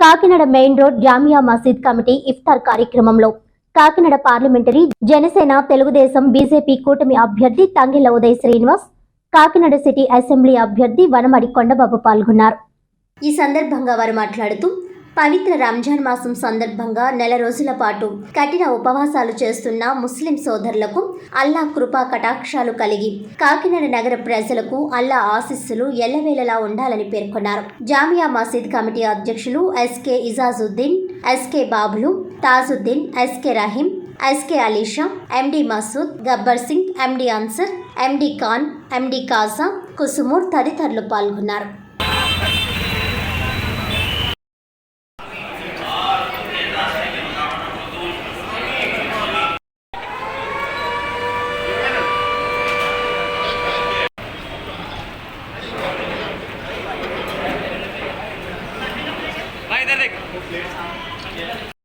Kakinada main road Jamia మసీద్ committee ఇఫ్తార్ కార్యక్రమంలో కాకినాడ పార్లమెంటరీ జనసేన తెలుగుదేశం బీజేపీ కూటమి అభ్యర్థి తంగిళ్ళ ఉదయ్ శ్రీనివాస్ కాకినాడ సిటీ అసెంబ్లీ అభ్యర్థి వనమడి కొండబాబు పాల్గొన్నారు. ఈ సందర్భంగా వారు మాట్లాడుతూ పవిత్ర రంజాన్ మాసం సందర్భంగా నెల రోజుల పాటు కఠిన ఉపవాసాలు చేస్తున్న ముస్లిం సోదరులకు అల్లా కృపా కటాక్షాలు కలిగి కాకినాడ నగర ప్రజలకు అల్లా ఆశీస్సులు ఎల్లవేళలా ఉండాలని పేర్కొన్నారు. జామియా మసీద్ కమిటీ అధ్యక్షులు SK Ijazuddin SK Babulu Tajuddin SK Rahim SK Alisha MD Masood Gabbar Singh MD Ansar MD Khan MD Kaja Kusumur తదితరులు పాల్గొన్నారు. Frederico.